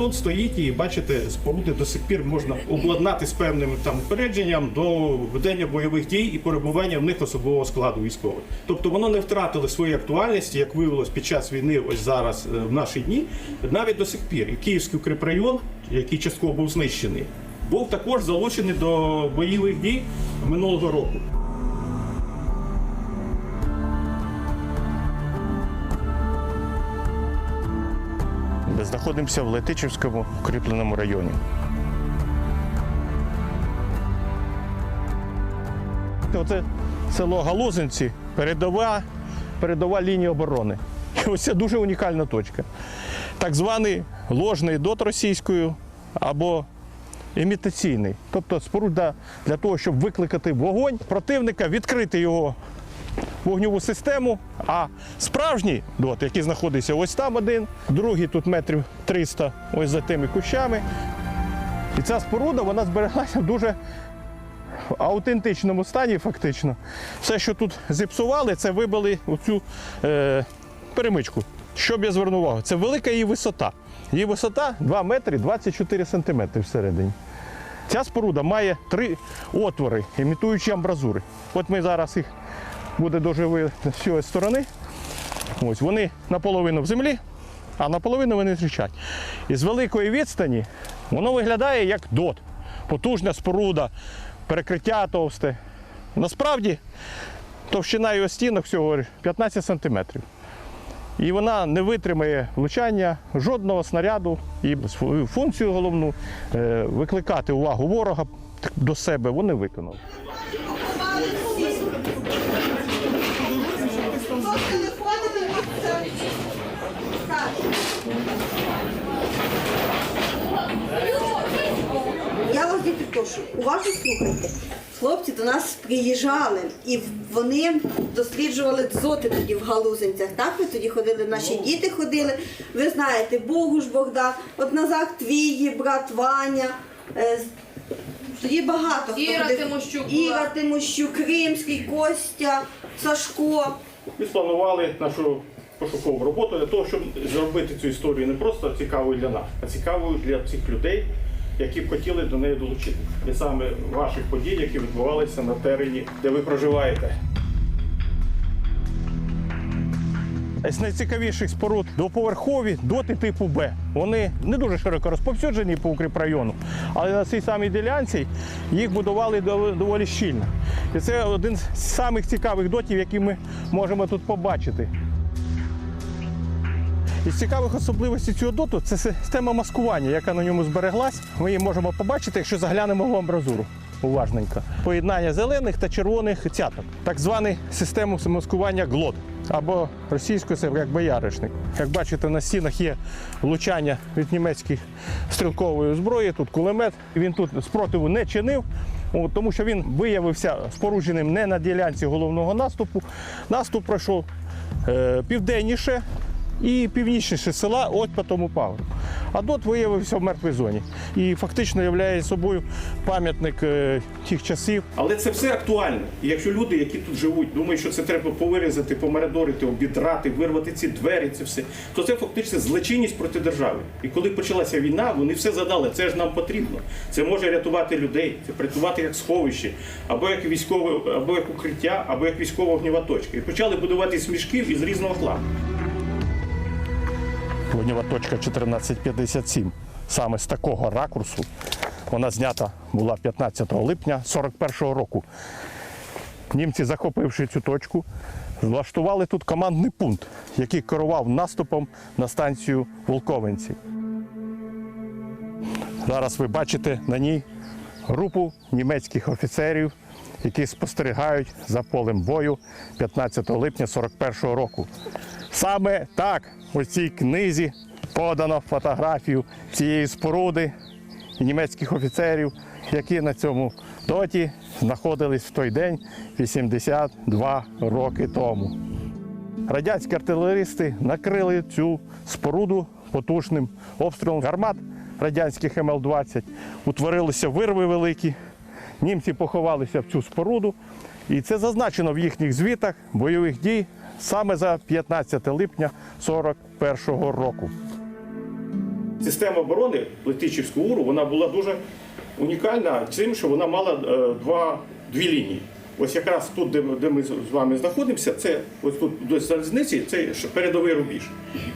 бетон стоїть і бачите, споруди до сих пір можна обладнати з певним там упередженням до ведення бойових дій і перебування в них особового складу військових. Тобто воно не втратило своєї актуальності, як виявилось під час війни, ось зараз е, в наші дні, навіть до сих пір. І Київський укріпрайон, який частково був знищений, був також залучений до бойових дій минулого року. Знаходимося в Летичівському укріпленому районі. Оце село Галузинці, передова, передова лінія оборони. І ось це дуже унікальна точка. Так званий ложний дот російською або імітаційний. Тобто споруда для того, щоб викликати вогонь противника, відкрити його вогневу систему, а справжній дот, який знаходиться ось там один, другий тут метрів 300 ось за тими кущами. І ця споруда вона збереглася в дуже аутентичному стані, фактично. Все, що тут зіпсували, це вибили оцю е, перемичку. Щоб я звернув увагу, це велика її висота. Її висота 2 метри 24 сантиметри всередині. Ця споруда має три отвори, імітуючи амбразури. От ми зараз їх буде дуже видно з цієї сторони. Ось вони наполовину в землі, а наполовину вони тріщать. І з великої відстані воно виглядає як дот. Потужна споруда, перекриття товсте. Насправді товщина його стінок всього 15 сантиметрів. І вона не витримає влучання жодного снаряду і свою функцію головну е, викликати увагу ворога до себе вони виконали. Я вас діти прошу, уважно слухайте. Хлопці до нас приїжджали і вони досліджували дзоти тоді в галузинцях. Так, ви тоді ходили, наші діти ходили. Ви знаєте, Богуш Богдан, от Назар твій брат Ваня. е, Тоді багато хто Іра ходив. Тимощук була. Іра Тимощук, Кримський, Костя, Сашко. Ми спланували нашу пошукову роботу для того, щоб зробити цю історію не просто цікавою для нас, а цікавою для цих людей, які б хотіли до неї долучити. І саме ваших подій, які відбувалися на терені, де ви проживаєте. З найцікавіших споруд двоповерхові доти типу Б. Вони не дуже широко розповсюджені по укріпрайону, але на цій самій ділянці їх будували доволі щільно. І це один з самих цікавих дотів, які ми можемо тут побачити. Із цікавих особливостей цього доту це система маскування, яка на ньому збереглась. Ми її можемо побачити, якщо заглянемо в амбразуру. Уважненько. Поєднання зелених та червоних цяток. Так звану систему маскування глот або російською це як бояришник. Як бачите, на стінах є влучання від німецьких стрілкової зброї, тут кулемет. Він тут спротиву не чинив, тому що він виявився спорудженим не на ділянці головного наступу. Наступ пройшов е, південніше і північніше села, от по тому. А дот виявився в мертвій зоні і фактично являє собою пам'ятник е, тих часів. Але це все актуально. І якщо люди, які тут живуть, думають, що це треба повирізати, помередорити, обідрати, вирвати ці двері, це все, то це фактично злочинність проти держави. І коли почалася війна, вони все задали. Це ж нам потрібно. Це може рятувати людей, це рятувати як сховище, або як військове, або як укриття, або як військова огнєва точка. І почали будувати з із різного хламу. Вогнєва точка 1457. Саме з такого ракурсу вона знята була 15 липня 41-го року. Німці, захопивши цю точку, влаштували тут командний пункт, який керував наступом на станцію Волковинці. Зараз ви бачите на ній групу німецьких офіцерів, які спостерігають за полем бою 15 липня 41-го року. Саме так у цій книзі подано фотографію цієї споруди німецьких офіцерів, які на цьому доті знаходились в той день 82 роки тому. Радянські артилеристи накрили цю споруду потужним обстрілом гармат радянських МЛ-20. Утворилися вирви великі. Німці поховалися в цю споруду. І це зазначено в їхніх звітах бойових дій саме за 15 липня 41-го року. Система оборони Летичівського УРу вона була дуже унікальна тим, що вона мала е, два, дві лінії. Ось якраз тут, де, ми з вами знаходимося, це ось тут до залізниці, це передовий рубіж.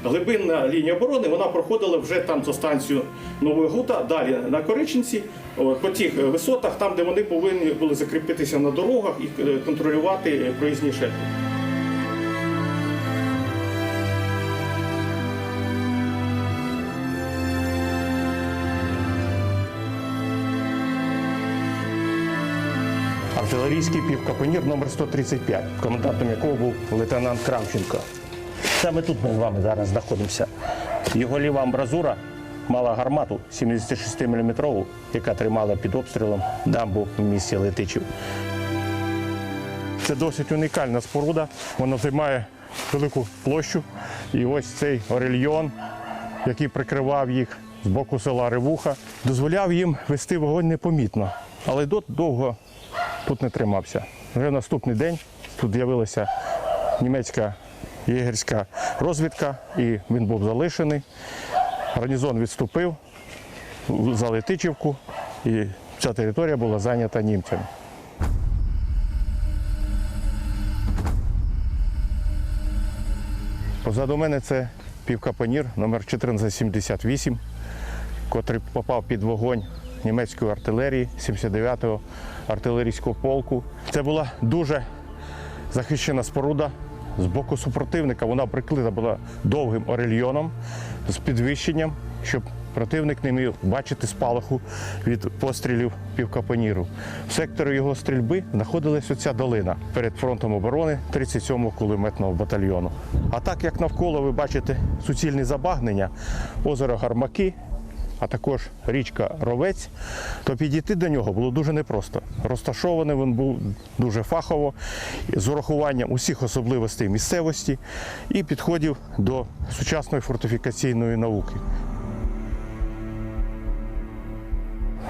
Глибинна лінія оборони вона проходила вже там за станцію Нової Гута, далі на Кориченці, по тих е, висотах, там, де вони повинні були закріпитися на дорогах і е, контролювати проїзні шляхи. Артилерійський півкапонір номер 135, комендантом якого був лейтенант Кравченко. Саме тут ми з вами зараз знаходимося. Його ліва амбразура мала гармату 76 мм, яка тримала під обстрілом дамбу в місті Летичів. Це досить унікальна споруда. Вона займає велику площу. І ось цей орельйон, який прикривав їх з боку села Ревуха, дозволяв їм вести вогонь непомітно. Але дот довго тут не тримався. Вже наступний день тут з'явилася німецька єгерська розвідка, і він був залишений. Гарнізон відступив за Летичівку, і ця територія була зайнята німцями. Позаду мене це півкапонір номер 1478, котрий попав під вогонь німецької артилерії 79-го артилерійського полку. Це була дуже захищена споруда. З боку супротивника вона прикрита була довгим орельйоном з підвищенням, щоб противник не міг бачити спалаху від пострілів півкапоніру. В секторі його стрільби знаходилась оця долина перед фронтом оборони 37-го кулеметного батальйону. А так як навколо ви бачите суцільні забагнення, озеро Гармаки, а також річка Ровець, то підійти до нього було дуже непросто. Розташований він був дуже фахово, з урахуванням усіх особливостей місцевості і підходів до сучасної фортифікаційної науки.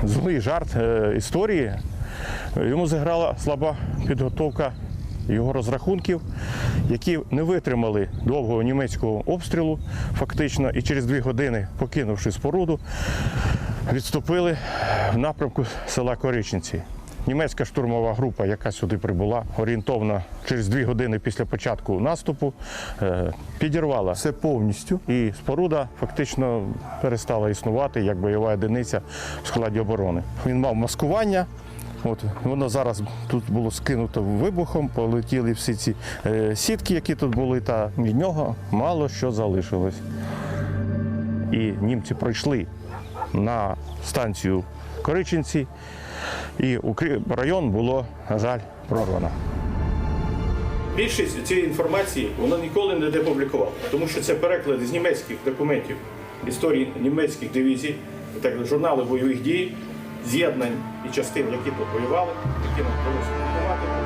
Злий жарт е, історії. Йому зіграла слаба підготовка його розрахунків, які не витримали довгого німецького обстрілу, фактично, і через дві години, покинувши споруду, відступили в напрямку села Кориченці. Німецька штурмова група, яка сюди прибула, орієнтовно через дві години після початку наступу, е, підірвала все повністю, і споруда фактично перестала існувати як бойова одиниця в складі оборони. Він мав маскування. От воно зараз тут було скинуто вибухом, полетіли всі ці е, сітки, які тут були, та від нього мало що залишилось. І німці пройшли на станцію Кориченці, і район було, на жаль, прорвано. Більшість цієї інформації вона ніколи не депублікувала, тому що це переклади з німецьких документів історії німецьких дивізій, так журнали бойових дій, з'єднань і частин, які тут воювали, які нам вдалося побудувати.